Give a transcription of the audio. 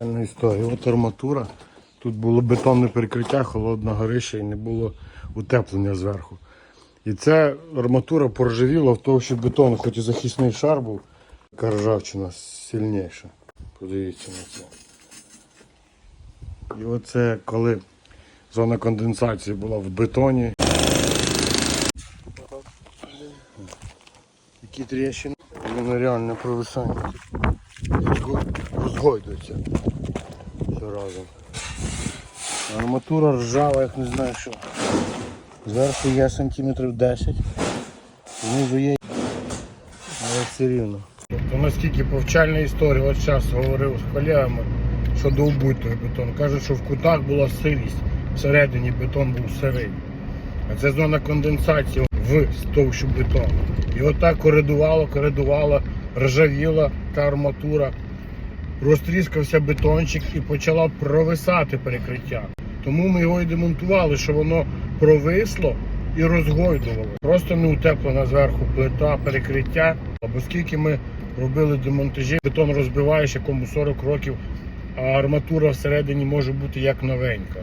Історія. От арматура. Тут було бетонне перекриття, холодна горище і не було утеплення зверху. І ця арматура поржавіла в того, що бетон, хоч і захисний шар був, така ржавчина сильніша. Подивіться на це. І оце коли зона конденсації була в бетоні. Які тріщини. Воно реально провисання. Розго- Розгойдується. Все разом. Арматура ржава, як не знаю що. Зверху є сантиметрів 10, знизу є, але все рівно. Тобто наскільки повчальна історія, от зараз говорив з колегами щодо убитого бетону. Кажуть, що в кутах була сирість, всередині бетон був сирий. А це зона конденсації в стовщу бетону. І отак коридувало, коридувало, ржавіла та арматура, розтріскався бетончик і почала провисати перекриття. Тому ми його і демонтували, що воно провисло і розгойдувало. Просто не утеплена зверху плита, перекриття. Або скільки ми робили демонтажі, бетон розбиваєш, якому 40 років, а арматура всередині може бути як новенька.